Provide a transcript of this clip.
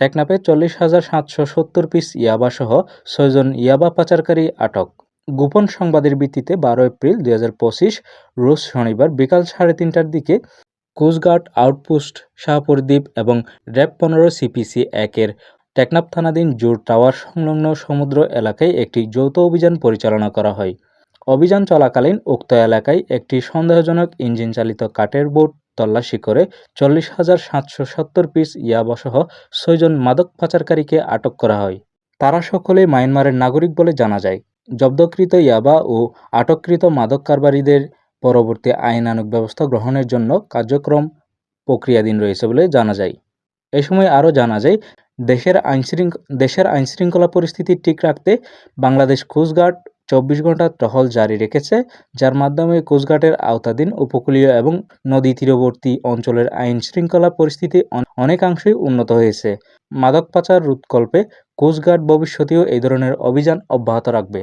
টেকনাফে চল্লিশ হাজার সাতশো সত্তর পিস ইয়াবাসহ ছয়জন ইয়াবা পাচারকারী আটক। গোপন সংবাদের ভিত্তিতে বারো এপ্রিল দুই হাজার পঁচিশ, রোজ শনিবার বিকাল সাড়ে তিনটার দিকে কোস্টগার্ড, আউটপোস্ট শাহপরদ্বীপ এবং র্যাব পনেরো সিপিসি একের টেকনাফ থানাধীন জোর টাওয়ার সংলগ্ন সমুদ্র এলাকায় একটি যৌথ অভিযান পরিচালনা করা হয়। অভিযান চলাকালীন উক্ত এলাকায় একটি সন্দেহজনক ইঞ্জিন চালিত কাঠের বোট তল্লাশি করে চল্লিশ হাজার সাতশো সত্তর পিস ইয়াবাসহ ছয়জন মাদক পাচারকারীকে আটক করা হয়। তারা সকলে মায়ানমারের নাগরিক বলে জানা যায়। জব্দকৃত ইয়াবা ও আটককৃত মাদক কারবারিদের পরবর্তী আইনানুগ ব্যবস্থা গ্রহণের জন্য কার্যক্রম প্রক্রিয়াধীন রয়েছে বলে জানা যায়। এ সময় আরও জানা যায়, দেশের আইনশৃঙ্খ, দেশের আইনশৃঙ্খলা পরিস্থিতি ঠিক রাখতে বাংলাদেশ কোস্টগার্ড চব্বিশ ঘণ্টা টহল জারি রেখেছে, যার মাধ্যমে কোচঘাটের আওতাধীন উপকূলীয় এবং নদী তীরবর্তী অঞ্চলের আইন শৃঙ্খলা পরিস্থিতি অনেকাংশই উন্নত হয়েছে। মাদক পাচার রোধকল্পে কোস্টগার্ড ভবিষ্যতেও এই ধরনের অভিযান অব্যাহত রাখবে।